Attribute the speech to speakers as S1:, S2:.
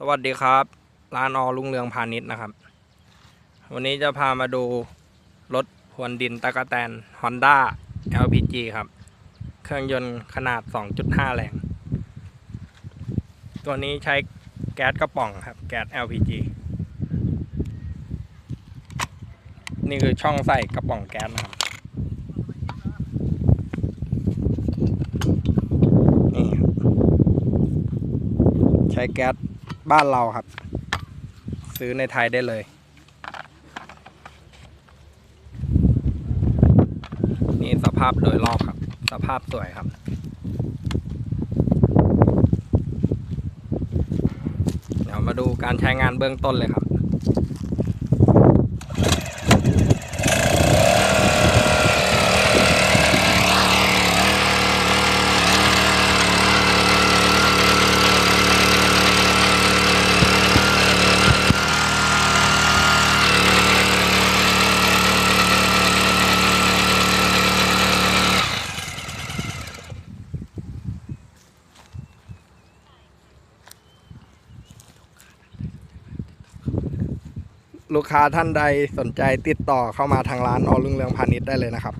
S1: สวัสดีครับ ร้านอลุงเรืองพาณิชย์นะครับ วันนี้จะพามาดูรถพรวนดินตะกะแตน Honda LPG ครับ เครื่องยนต์ขนาด 2.5 แรง ตัวนี้ใช้แก๊สกระป๋องครับ แก๊ส LPG นี่คือช่องใส่กระป๋องแก๊สนะครับนี่ครับใช้แก๊ส บ้านเราครับ ซื้อในไทยได้เลยนี่สภาพโดยรอบครับ สภาพสวยครับ เดี๋ยวมาดูการใช้งานเบื้องต้นเลยครับ ลูกค้าท่านใดสนใจติดต่อเข้ามาทางร้านออลุงเรืองพาณิชย์ได้เลยนะครับ